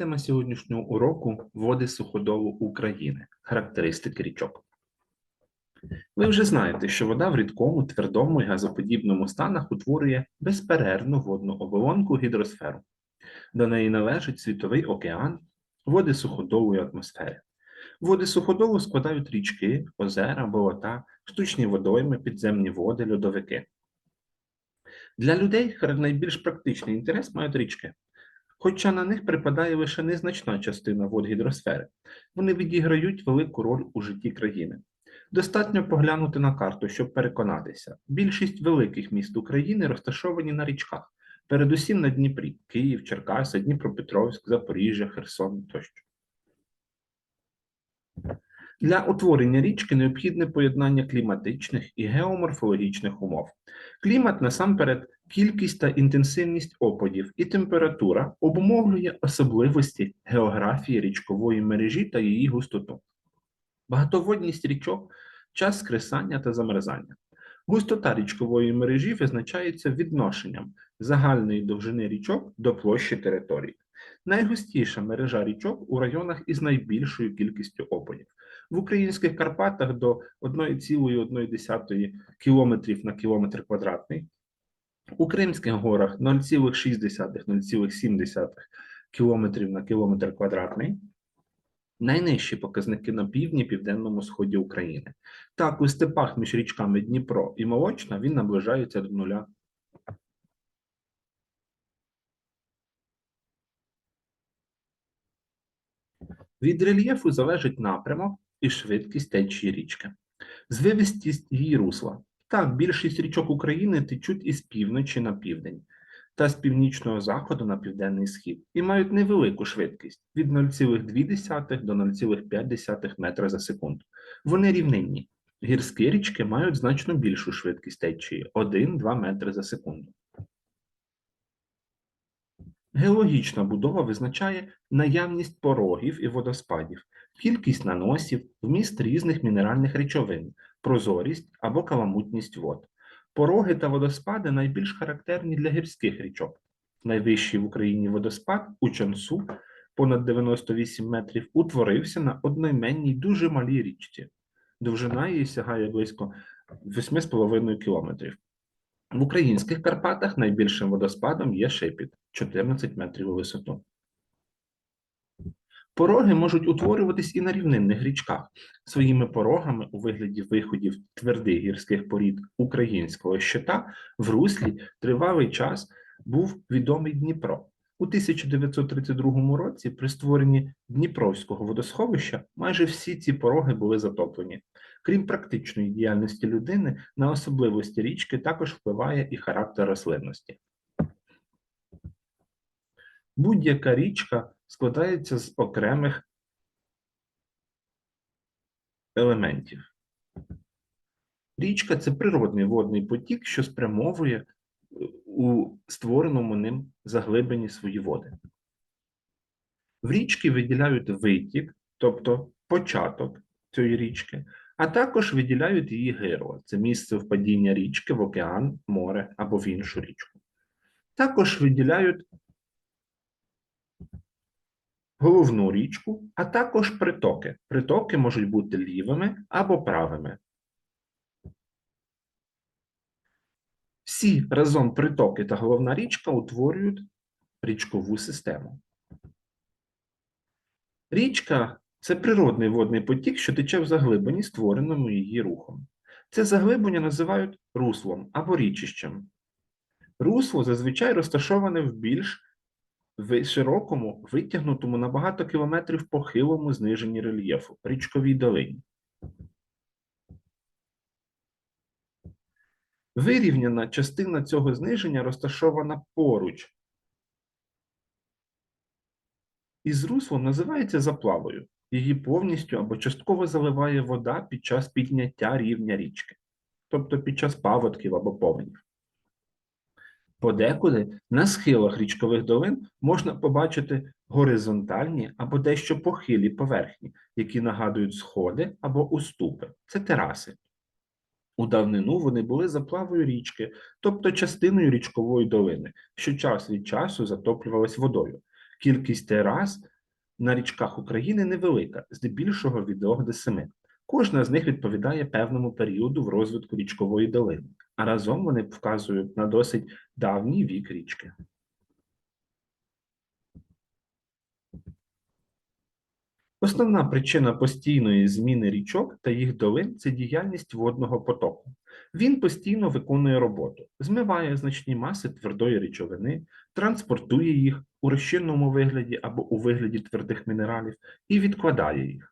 Тема сьогоднішнього уроку води суходолу України. Характеристики річок. Ви вже знаєте, що вода в рідкому, твердому і газоподібному станах утворює безперервну водну оболонку гідросферу. До неї належить світовий океан, води суходолу і атмосфери. Води суходолу складають річки, озера, болота, штучні водойми, підземні води, льодовики. Для людей найбільш практичний інтерес мають річки хоча на них припадає лише незначна частина вод гідросфери. Вони відіграють велику роль у житті країни. Достатньо поглянути на карту, щоб переконатися. Більшість великих міст України розташовані на річках, передусім на Дніпрі Київ, Черкаси, Дніпропетровськ, Запоріжжя, Херсон тощо. Для утворення річки необхідне поєднання кліматичних і геоморфологічних умов. Клімат насамперед кількість та інтенсивність опадів і температура обумовлює особливості географії річкової мережі та її густоту. Багатоводність річок час скресання та замерзання. Густота річкової мережі визначається відношенням загальної довжини річок до площі території. Найгустіша мережа річок у районах із найбільшою кількістю опадів. В українських Карпатах до 1,1 км на кілометр квадратний, у Кримських горах 0,6-0,7 км на кілометр квадратний. Найнижчі показники на півдні південному сході України. Так, у степах між річками Дніпро і Молочна він наближається до нуля. Від рельєфу залежить напрямок і швидкість течії річки, звивистість її русла. Так, більшість річок України течуть із півночі на південь та з північного заходу на південний схід і мають невелику швидкість від 0,2 до 0,5 метра за секунду. Вони рівнинні. Гірські річки мають значно більшу швидкість течії 1-2 метри за секунду. Геологічна будова визначає наявність порогів і водоспадів, кількість наносів, вміст різних мінеральних речовин, прозорість або каламутність вод. Пороги та водоспади найбільш характерні для гірських річок. Найвищий в Україні водоспад у Чонсу, понад 98 метрів, утворився на одноіменній дуже малій річці. Довжина її сягає близько 8,5 кілометрів. В українських Карпатах найбільшим водоспадом є Шепіт 14 метрів у висоту. Пороги можуть утворюватись і на рівнинних річках. Своїми порогами у вигляді виходів твердих гірських порід українського щита в руслі тривалий час був відомий Дніпро. У 1932 році при створенні Дніпровського водосховища майже всі ці пороги були затоплені. Крім практичної діяльності людини, на особливості річки також впливає і характер рослинності. Будь-яка річка складається з окремих елементів. Річка це природний водний потік, що спрямовує е, у створеному ним заглибині свої води. В річки виділяють витік, тобто початок цієї річки, а також виділяють її гирло це місце впадіння річки в океан, море або в іншу річку. Також виділяють головну річку, а також притоки. Притоки можуть бути лівими або правими. Всі разом притоки та головна річка утворюють річкову систему. Річка це природний водний потік, що тече в заглибині, створеному її рухом. Це заглиблення називають руслом або річищем. Русло зазвичай розташоване в більш в широкому, витягнутому на багато кілометрів похилому зниженні рельєфу річковій долині. Вирівняна частина цього зниження розташована поруч. Із руслом називається заплавою. Її повністю або частково заливає вода під час підняття рівня річки, тобто під час паводків або повенів. Подекуди на схилах річкових долин можна побачити горизонтальні або дещо похилі поверхні, які нагадують сходи або уступи це тераси. У давнину вони були заплавою річки, тобто частиною річкової долини, що час від часу затоплювалась водою. Кількість терас на річках України невелика, здебільшого від 2 до 7. Кожна з них відповідає певному періоду в розвитку річкової долини, а разом вони вказують на досить давній вік річки. Основна причина постійної зміни річок та їх долин це діяльність водного потоку. Він постійно виконує роботу, змиває значні маси твердої речовини, транспортує їх у розчинному вигляді або у вигляді твердих мінералів і відкладає їх.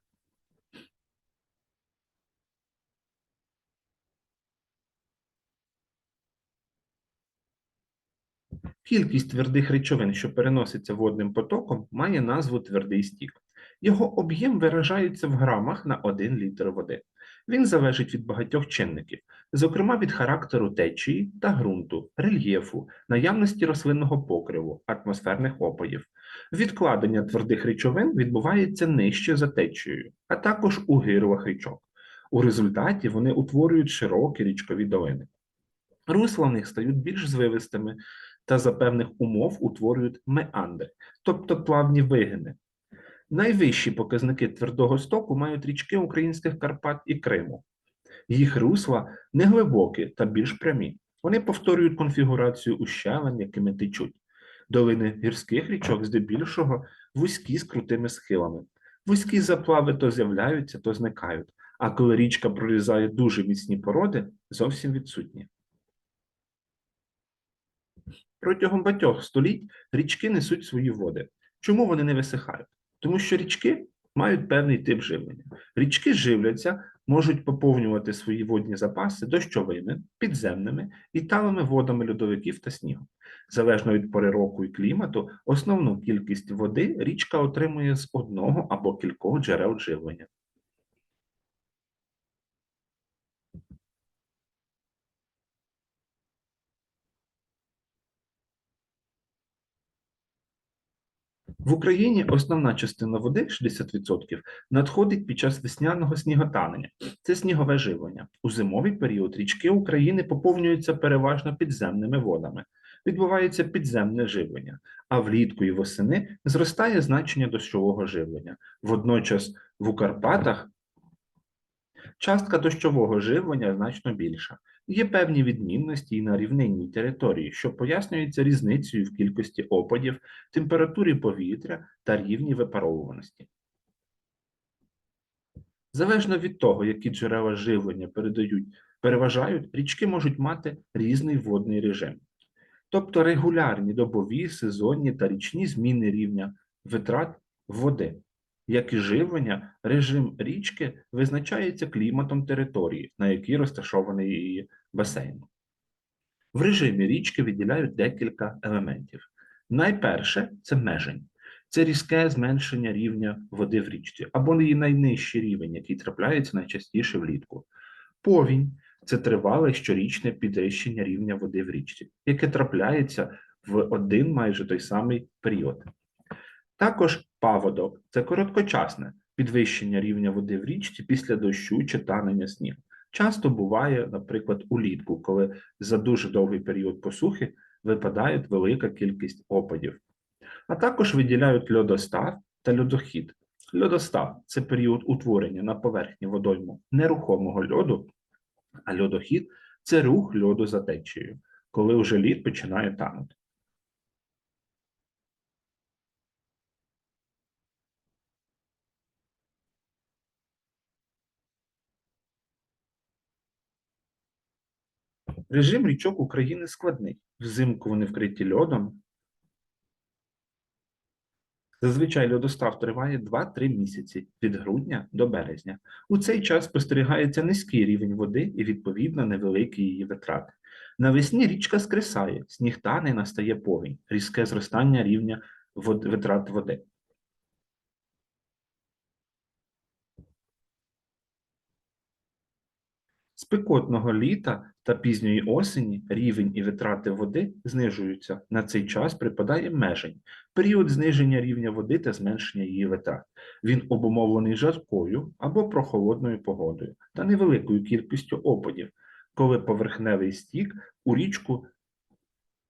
Кількість твердих речовин, що переноситься водним потоком, має назву твердий стік. Його об'єм виражається в грамах на 1 літр води. Він залежить від багатьох чинників, зокрема від характеру течії та ґрунту, рельєфу, наявності рослинного покриву, атмосферних опадів. Відкладення твердих речовин відбувається нижче за течією, а також у гирлах річок. У результаті вони утворюють широкі річкові долини. Русла в них стають більш звивистими та за певних умов утворюють меандри, тобто плавні вигини. Найвищі показники твердого стоку мають річки українських Карпат і Криму. Їх русла неглибокі та більш прямі. Вони повторюють конфігурацію ущелин, якими течуть. Долини гірських річок здебільшого вузькі з крутими схилами. Вузькі заплави то з'являються, то зникають, а коли річка прорізає дуже міцні породи, зовсім відсутні. Протягом багатьох століть річки несуть свої води. Чому вони не висихають? Тому що річки мають певний тип живлення. Річки живляться, можуть поповнювати свої водні запаси дощовими, підземними і талими водами льодовиків та снігу. Залежно від пори року і клімату, основну кількість води річка отримує з одного або кількох джерел живлення. В Україні основна частина води 60% надходить під час весняного сніготанення. Це снігове живлення. У зимовий період річки України поповнюються переважно підземними водами. Відбувається підземне живлення, а влітку і восени зростає значення дощового живлення. Водночас в Укрпатах частка дощового живлення значно більша. Є певні відмінності і на рівнинній території, що пояснюється різницею в кількості опадів, температурі повітря та рівні випаровуваності. Залежно від того, які джерела живлення передають, переважають, річки можуть мати різний водний режим. Тобто регулярні добові, сезонні та річні зміни рівня витрат води. Як і живлення, режим річки визначається кліматом території, на якій розташований її басейн. В режимі річки виділяють декілька елементів. Найперше це межень. Це різке зменшення рівня води в річці, або її найнижчий рівень, який трапляється найчастіше влітку. Повінь це тривале щорічне підвищення рівня води в річці, яке трапляється в один майже той самий період. Також паводок це короткочасне підвищення рівня води в річці після дощу чи танення снігу. Часто буває, наприклад, улітку, коли за дуже довгий період посухи випадає велика кількість опадів. А також виділяють льодостав та льодохід. Льодостав це період утворення на поверхні водойму нерухомого льоду, а льодохід це рух льоду за течією, коли вже лід починає танути. Режим річок України складний. Взимку вони вкриті льодом. Зазвичай льодостав триває 2-3 місяці від грудня до березня. У цей час спостерігається низький рівень води і, відповідно, невеликі її витрати. Навесні річка скресає, сніг тане настає повінь, різке зростання рівня вод- витрат води. Спекотного літа та пізньої осені рівень і витрати води знижуються. На цей час припадає межень, період зниження рівня води та зменшення її витрат. Він обумовлений жаркою або прохолодною погодою та невеликою кількістю опадів, коли поверхневий стік у річку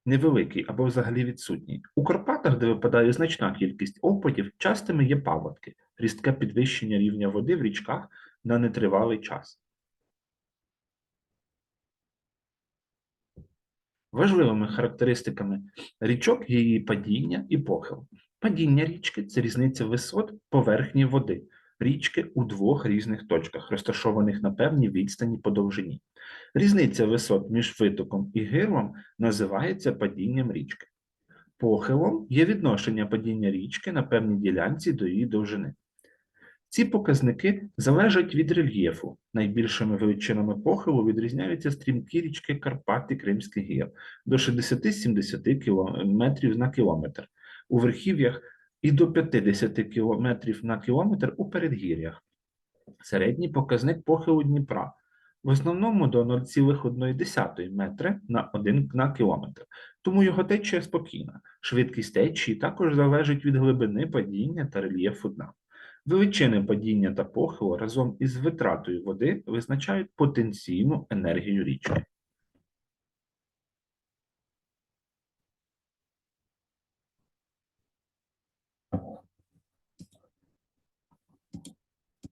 невеликий або взагалі відсутній. У Карпатах, де випадає значна кількість опадів, частими є паводки, різке підвищення рівня води в річках на нетривалий час. Важливими характеристиками річок є її падіння і похил. Падіння річки це різниця висот поверхні води річки у двох різних точках, розташованих на певній відстані по довжині. Різниця висот між витоком і гирлом називається падінням річки. Похилом є відношення падіння річки на певній ділянці до її довжини. Ці показники залежать від рельєфу. Найбільшими величинами похилу відрізняються стрімкі річки Карпат і Кримський гір до 60-70 км на кілометр, у верхів'ях і до 50 км на кілометр у передгір'ях. Середній показник похилу Дніпра в основному до 0,1 метри на 1 на кілометр, тому його течія спокійна. Швидкість течії також залежить від глибини падіння та рельєфу дна. Величини падіння та похилу разом із витратою води визначають потенційну енергію річки.